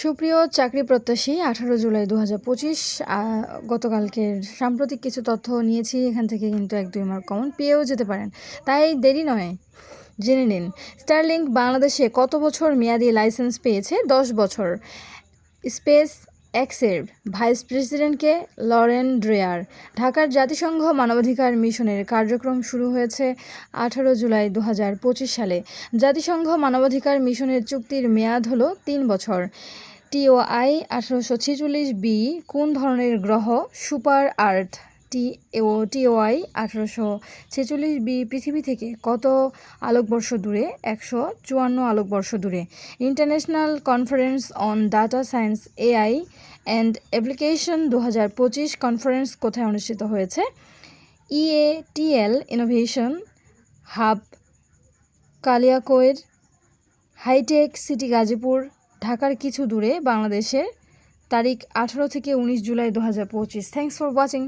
সুপ্রিয় চাকরি প্রত্যাশী, আঠারো জুলাই দু হাজার পঁচিশ গতকালকের সাম্প্রতিক কিছু তথ্য নিয়েছি, এখান থেকে কিন্তু এক দুই মার্ক কমন পেয়েও যেতে পারেন। তাই দেরি নয়, জেনে নিন, স্টারলিংক বাংলাদেশে কত বছর মেয়াদি লাইসেন্স পেয়েছে? দশ বছর। স্পেস এক্সের ভাইস প্রেসিডেন্টকে লরেন ড্রেয়ার। ঢাকার জাতিসংঘ মানবাধিকার মিশনের কার্যক্রম শুরু হয়েছে আঠারো জুলাই দু হাজার পঁচিশ সালে। জাতিসংঘ মানবাধিকার মিশনের চুক্তির মেয়াদ হল তিন বছর। টিওআই আঠারোশো ছেচল্লিশ বি কোন ধরনের গ্রহ সুপার আর্থ? টি, ও টিওআই আঠারোশো ছেচল্লিশ বি, পৃথিবী থেকে কত আলোকবর্ষ দূরে? একশো চুয়ান্ন আলোকবর্ষ দূরে। International conference on data science, AI and application দু হাজার পঁচিশ কনফারেন্স কোথায় অনুষ্ঠিত হয়েছে? EATL innovation hub, Kaliakair, hightech city Gazipur, ঢাকার কিছু দূরে, বাংলাদেশের তারিখ আঠারো থেকে উনিশ জুলাই দু হাজার পঁচিশ। Thanks for watching